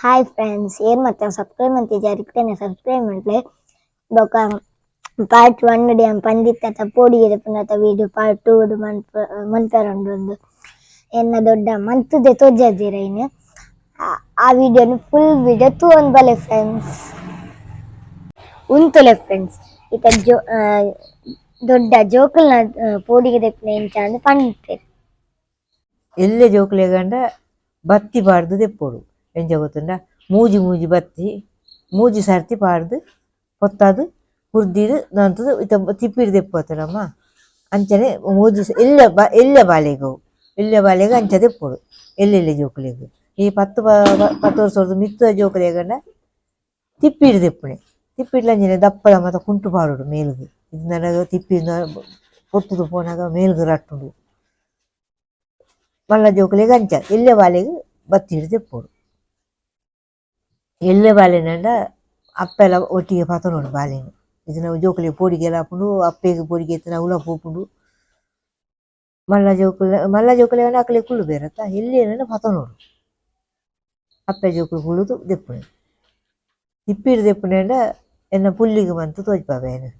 Hi friends ಏನ್ ಮತ್ತೆ subscribe ಅಂತ ಜರಿಕ್ತೇನೆ ಸಬ್ಸ್ಕ್ರೈಬ್ ಮಾಡ್ಲೆ. ಬೊಕ ಪಾರ್ಟ್ ಒನ್ ಡಿ ಪಂದಿತ್ತ ಪೋಡಿಗೆ ಪುನತ ವಿಡಿಯೋ ಪಾರ್ಟ್ ಟೂ ಮನ್ಪ ಮನ್ಪೆರೊಂಡು ಒಂದು ಎನ್ನ ದೊಡ್ಡ ಮಂತುದೆ ತೋಜದಿರ ಇನ್ನು. ಆ- ವಿಡಿಯೋನು ಫುಲ್ ವಿಡಿಯೋ ತೂವೊಂದು ಬಲೆ ಫ್ರೆಂಡ್ಸ್ ಉಂತುಲೆ ಫ್ರೆಂಡ್ಸ್ ಇತ ಜೋ ದೊಡ್ಡ ಜೋಕಲ್ನ ಪೋಡಿಗೆ ದೆಪ್ಪನ ಎಂಚ ಅಂದ್ ಪಂಡ್ತೇವೆ ಎಲ್ಲೆ ಜೋಕ್ಲೆಗಂಡ ಬತ್ತಿ ಬಾರ್ದು ದೆಪ್ಪೊಡು. ಎಂಚ ಗೊತ್ತುಂಡ ಮೂಜಿ ಮೂಜಿ ಬತ್ತಿ, ಮೂಜಿ ಸರ್ತಿ ಪಾಡ್ದು, ಪೊತ್ತಾದು ಕುರ್ದಿದ್ದು ನಂತದು ಇತ ತಿಪ್ಪಿಡ್ದು ದೆಪ್ಪೋತರಮ್ಮ ಅಂಚನೆ ಮೂಜಿ ಎಲ್ಲ ಬಾ, ಎಲ್ಲ ಬಾಲೆಗವು ಎಲ್ಲ ಬಾಲೆಗ ಅಂಚ ಎಪ್ಪಡು. ಎಲ್ಲೆಲ್ಲ ಜೋಕುಲೆಗು. ಈ ಪತ್ತು ಪತ್ತು ವರ್ಷದ ಮಿತ್ತ ಜೋಕುಲೆಗಂಡ ತಿಪ್ಪಿಡ್ದು ಎಪ್ಪಣೆ. ತಿಪ್ಪಿಡ್ಲ ಅಂಜನೆ ದಪ್ಪದ ಮತ್ತು ಕುಂಟು ಪಾಡೋಡು ಮೇಲ್ಗೆ. ಇದು ನನಗೆ ತಿಪ್ಪಿಂದ ಪೋನಾಗ ಮೇಲ್ಗೆ ರಟ್ಟುಡು. ಮಲ್ಲ ಜೋಕುಲೆಗ್ ಅಂಚ. ಎಲ್ಲೆ ಬಾಲೆಗ್ ಬತ್ತಿ ಹಿಡ್ದು ತೆಪ್ಪೋಡು ಎಲ್ಲೆ ಬಾಲೆನಂಡ ಅಪ್ಪೆಲ್ಲ ಒಟ್ಟಿಗೆ ಪತನೋಡು ಬಾಲೆನು ಇದು ನಾವು ಜೋಕುಲೆ ಪೋಡಿಗೆಲ್ಲ ಹಾಕೊಂಡು ಅಪ್ಪೆಗೆ ಪೋಡಿಗೆ ಎತ್ತಿನ ಉಲ ಪೋಪುಂಡು ಮಲ್ಲ ಜೋಕುಲೆ ಮಲ್ಲ ಜೋಕುಲೆ ಅಕ್ಕಲೆ ಕುಳ್ಳು ಬೇರತ್ತ? ಎಲ್ಲಿ ಪತನೋಡು ಅಪ್ಪೆ ಜೋಕುಲು ಕುಳ್ಳುದು ದೆಪ್ಪುಣೆ. ತಿಪ್ಪಿಡು ದೆಪ್ಪುಣೆ ಅಂಡ ಎನ್ನ ಪುಲ್ಲಿಗೆ ಬಂತು ತೋಜ್ಪಾಬೇನು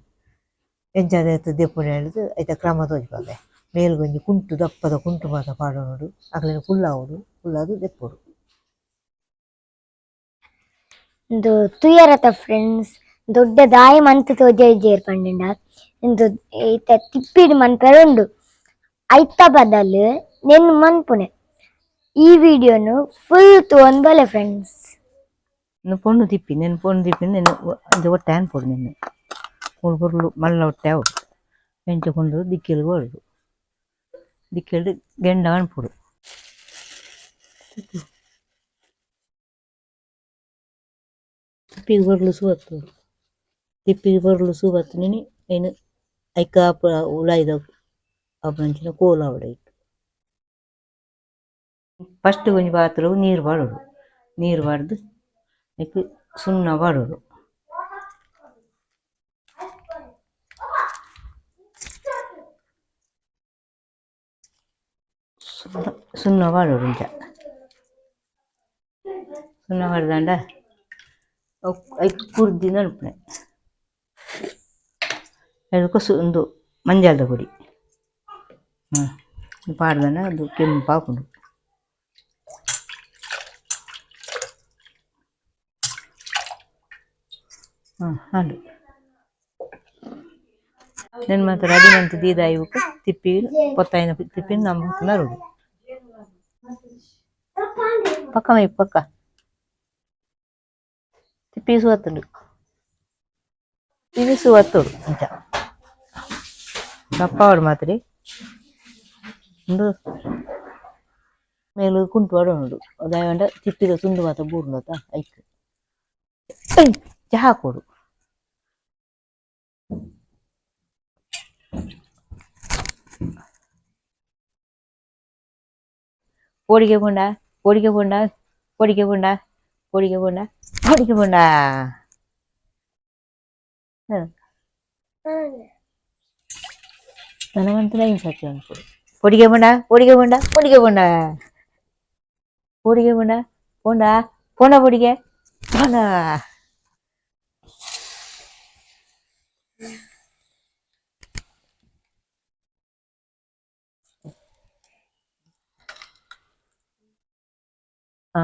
ಎಂಚಾದ ಎತ್ತು ದೆಪ್ಪುಣೆ ಅಂಡದು ಐತೆ ಕ್ರಮ ತೋಜ್ಪಾಬೆ ಮೇಲ್ಗೊಂಜಿ ಕುಂಟು ದಪ್ಪದ ಕುಂಟು ಮಾತ ಪಾಡೋನುಡು ಅಕ್ಲೆನ ಕುಲ್ಲಾವುಡು ಕುಲ್ಲಾದು ದೆಪ್ಪೊಡು. ಇಂದು ತುಯರತ ಫ್ರೆಂಡ್ಸ್ ದೊಡ್ಡ ದಾಯಿ ಮಂತ್ ತೋಜೇರ್ ಪಂಡಿಂಡ ಇಂದು ಈತ ತಿಪ್ಪಿಡ್ ಮನ್ಪೆರುಂಡು ಐತ ಬದಲು ನೆನ್ ಮನ್ಪುನೆ ಈ ವಿಡಿಯೋನು ಫುಲ್ ತೋನ್ ಬಲೆ ಫ್ರೆಂಡ್ಸ್ ಪೊಣ್ಣು ತಿಪ್ಪಿ ನೆನ್ ಪೊಣ್ಣು ತಿಪ್ಪಿ, ನೆನ್ ಅಂಚ ಒಟ್ಟೆ ಅನ್ಪೊಡು ನಿನ್ನೆ. ಮೂರು ಬುರ್ಲು ಮಲ್ಲ ಹೊಟ್ಟೆ ಅವಡು ಎಂಚಕೊಂಡು ದಿಕ್ಕಿಲ್ ಹೊರಡು ದಿಕ್ಕಿಲ್ಡು ಗೆಂಡ ಅನ್ಪೊಡು. पीक भरलं सुवात ते पीक भरलं सुवात आणि येणं ऐका आप उलायदा అప్పుడు కూలావిడ ఫస్ట్ కొంచెం బాత్రూమ్ నీరు పడడు నీరు పడదు నీకు సున్న పడడు సున్న పడడు ఇంకా సున్న పడదండా ಸುಣ್ಣ ಬಾಡ್ದಂಡ ಐಕ್ ಕುರ್ದಿ ನಲ್ಪನೆ ಅದಕ್ಕೆ ಸು ಒಂದು ಮಂಜಾಲದ ಪುಡಿ ಹ್ಞೂ ಪಾಡ್ದಂಡ ಅದು ಕೆಂಪು ಹಾಕೊಂಡು ಹಾಂ ಹಾಡು నేను మాత్రం రెడీ మంత్ దీదా ఇవ్వకు తిప్పి కొత్త అయిన తిప్పి నమ్ముతున్నారు పక్క వైపు పక్క తిప్పి సువత్తుడు ఇవి సువత్తుడు ఇంకా ದಪ್ಪವಾಡು ಮಾತ್ರಿ ಒಂದು ಮೇಲು ಕುಂಟುವಾಡು ಉಂಡು ಅದಾಯಂಡ ತಿಪ್ಪಿದ ತುಂಡು ಮಾತ ಬೂರ್ಲತ ಐಕ್ ಚಹಾ ಕೊಡು ಪೋಡಿಗೆ ಬೊಂಡ ಪೋಡಿಗೆ ಬೊಂಡ ಪೋಡಿಗೆ ಬೊಂಡ குடிக்க போண்டா குடிக்க போண்டா ధనవంతుల ఇన్సెక్ట్ అనుకోడు పొడిగే పోండా పొడిగే పోండా పొడిగే పోండా పొడిగే పోండా పోండా పోండా పొడిగే పోండా ఆ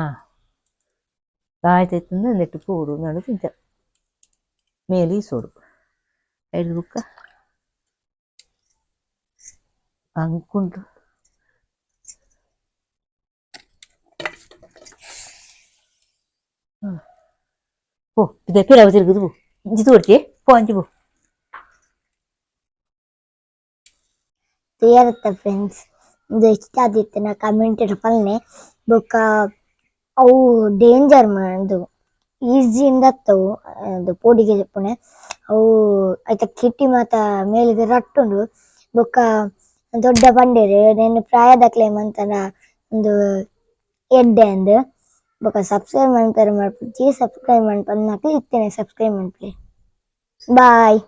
ಆ ಆಯ್ತಾಯ್ತು ನೆಟ್ಟು ಪೂಡು ನಡು ತಿಂತ ಮೇಲೆ ಸೋಡು ಐದು ಬುಕ್ಕ ಅಂಕುಂಟು ಓ ಇದೆ ಪಿರಾವ ತಿರುಗುದು ಪೋ ಇಂಚಿ ತೋಡ್ತಿ ಪೋ ಅಂಚಿ ಪೋ ತುಯರತ ಫ್ರೆಂಡ್ಸ್ ಇದು ಇಷ್ಟ ಆದಿತ್ತು ನಾ ಕಮೆಂಟ್ ಪಲ್ನೆ ಬೊಕ್ಕ ಅವು ಡೇಂಜರ್ ಇದು ಈಸಿಯಿಂದ ಅತ್ತವು ಅದು ಪೋಡಿಗೆ ಪುಣೆ. ಅವು ಐತ ಕಿಟ್ಟಿ ಮಾತ ಮೇಲಿಗೆ ರಟ್ಟುಂಡು. ಬೊಕ್ಕ ದೊಡ್ಡ ಬಂಡೇರು ನೆನ್ನೆ ಪ್ರಾಯದಕ್ಲೆ ಮಂತನ ಒಂದು ಎಡ್ಡೆ ಅಂದ್. ಬೊಕ್ಕ ಸಬ್ಸ್ಕ್ರೈಬ್ ಮಾಡ್ತಾರೆ, ಮಾಡ್ಬಿಟ್ಟು ಸಬ್ಸ್ಕ್ರೈಬ್ ಮಾಡ್ಬಂದು ಇತ್ತೇನೆ ಸಬ್ಸ್ಕ್ರೈಬ್ ಮಾಡ್ಲಿ ಬಾಯ್